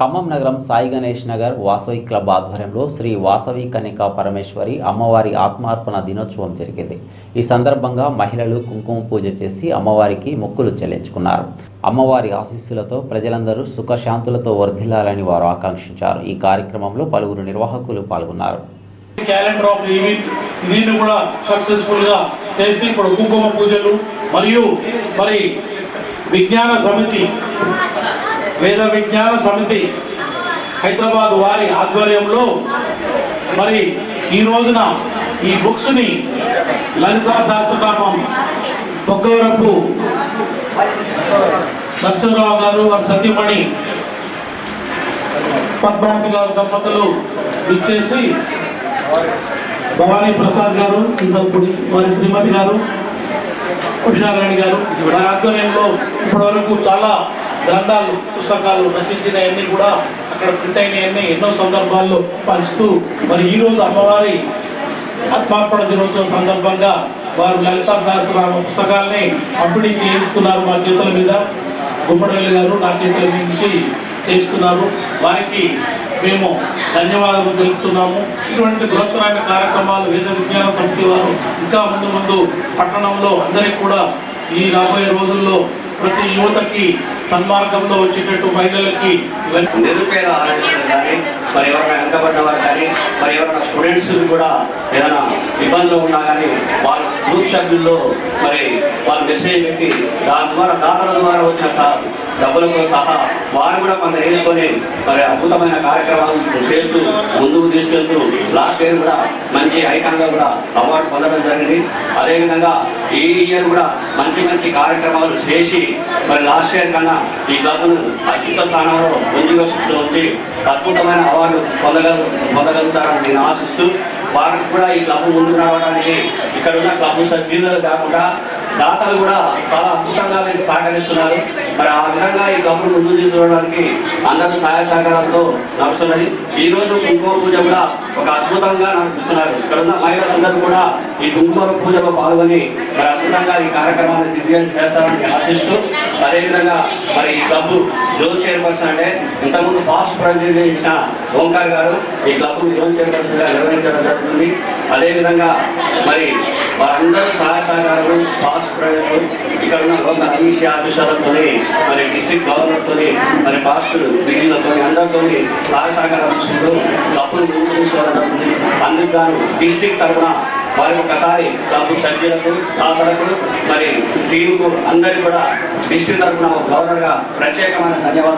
ఖమ్మం నగరం సాయి గణేష్ నగర్ వాసవి క్లబ్ ఆధ్వర్యంలో శ్రీ వాసవి కన్యకా పరమేశ్వరి అమ్మవారి ఆత్మార్పణ దినోత్సవం జరిగింది. ఈ సందర్భంగా మహిళలు కుంకుమ పూజ చేసి అమ్మవారికి మొక్కులు చెల్లించుకున్నారు. అమ్మవారి ఆశీస్సులతో ప్రజలందరూ సుఖశాంతులతో వర్ధిల్లాలని వారు ఆకాంక్షించారు. ఈ కార్యక్రమంలో పలువురు నిర్వాహకులు పాల్గొన్నారు. క్యాలెండర్ ఆఫ్ ఈవెంట్ దీన్ని కూడా సక్సెస్ఫుల్గా చేసి ఇప్పుడు కుంకుమ పూజలు మరియు మరి విజ్ఞాన సమితి వేద విజ్ఞాన సమితి హైదరాబాద్ వారి ఆధ్వర్యంలో మరి ఈ రోజున ఈ బుక్స్ని లలితా సహస్రనామం పొగ్గవరపు నరసింహరావు గారు వారి సతీమణి పద్మావతి గారు దంపతులు ఇచ్చేసి భవానీ ప్రసాద్ గారు ఇంతప్పుడు వారి శ్రీమతి గారు కృష్ణారాయణ గారు. వారి ఆధ్వర్యంలో ఇప్పటివరకు చాలా గ్రంథాలు పుస్తకాలు రచించినవన్నీ కూడా అక్కడ ప్రింట్ అయినవన్నీ ఎన్నో సందర్భాల్లో పంచుతూ మరి ఈరోజు అమ్మవారి ఆత్మార్పణ దినోత్సవం సందర్భంగా వారు లలితా సహస్రనామ పుస్తకాల్ని పంపిణీ చేయించుకున్నారు మా చేతుల మీద. గుమ్మడల్లి గారు నా చేతుల నుంచి చేస్తున్నారు వారికి మేము ధన్యవాదాలు తెలుపుతున్నాము. ఇటువంటి బృహత్తరమైన కార్యక్రమాలు వేద విజ్ఞాన సమితి వారు ఇంకా ముందు ముందు పట్టణంలో అందరికీ కూడా ఈ రాబోయే రోజుల్లో ప్రతి యువతకి సన్మార్గంలో వచ్చేటట్టు మహిళలకి నిరుపేద ఆలోచనలు కానీ మరి ఎవరైనా వెనకబడ్డ వారు కానీ మరి ఎవరైనా స్టూడెంట్స్ కూడా ఏదైనా ఇబ్బందులు ఉన్నా కానీ వాళ్ళ గ్రూప్ సభ్యుల్లో మరి వాళ్ళు మెసేజ్ పెట్టి దాని ద్వారా దాతల ద్వారా వచ్చిన డబ్బులతో సహా వారు కూడా కొంత వేసుకొని మరి అద్భుతమైన కార్యక్రమాలు చేస్తూ ముందుకు తీసుకెళ్తూ లాస్ట్ ఇయర్ కూడా మంచి ఐకాన్గా కూడా అవార్డు పొందడం జరిగింది. అదేవిధంగా ఈ ఇయర్ కూడా మంచి మంచి కార్యక్రమాలు చేసి మరి లాస్ట్ ఇయర్ కన్నా ఈ గతను అత్యుత స్థానంలో ముందుకు వచ్చి అద్భుతమైన అవార్డు పొందగల పొందగలుగుతారని నేను ఆశిస్తూ వారికి కూడా ఈ క్లబ్ ముందుకు రావడానికి ఇక్కడ ఉన్న క్లబ్ సభ్యులు కాకుండా దాతలు కూడా చాలా అద్భుతంగా మీరు సహకరిస్తున్నారు. మరి ఆ విధంగా ఈ కబురు ముందు చూడడానికి అందరూ సహాయ సహకారాలతో నడుస్తున్నది. ఈ రోజు కుంకుమ పూజ కూడా ఒక అద్భుతంగా నడుపుతున్నారు ఇక్కడ ఉన్న మహిళలందరూ కూడా ఈ కుంకుమ పూజలో పాల్గొని మరి అద్భుతంగా ఈ కార్యక్రమాన్ని దిగ్విజయం చేస్తారని ఆశిస్తూ అదేవిధంగా మరి ఈ క్లబ్ జోన్ చైర్పర్సన్ అంటే ఇంతకుముందు ఫాస్ట్ ప్రజెంట్ చేసిన ఓంకార్ గారు ఈ క్లబ్ జోన్ చైర్పర్సన్గా నిర్వహించడం జరుగుతుంది. అదేవిధంగా మరి వారందరూ సహాయ సహకారాలు ఫాస్ట్ ప్రైవేట్ ఇక్కడ ఉన్న కొంత రమేష్ ఆఫీసర్లతో మరి డిస్ట్రిక్ట్ గవర్నర్తో మరి పాస్టులు మీటింగ్లతో అందరితో సహాయ సహకారం తీసుకుంటూ క్లబ్ను ముందుకు తీసుకోవడం అందుకు గాను డిస్ట్రిక్ట్ తరఫున వారి ఒకసారి క్లబ్ సభ్యులకు దాతలకు మరి టీంకు అందరికీ కూడా డిస్ట్రిక్ట్ తరఫున గవర్నర్గా ప్రత్యేకమైన ధన్యవాదాలు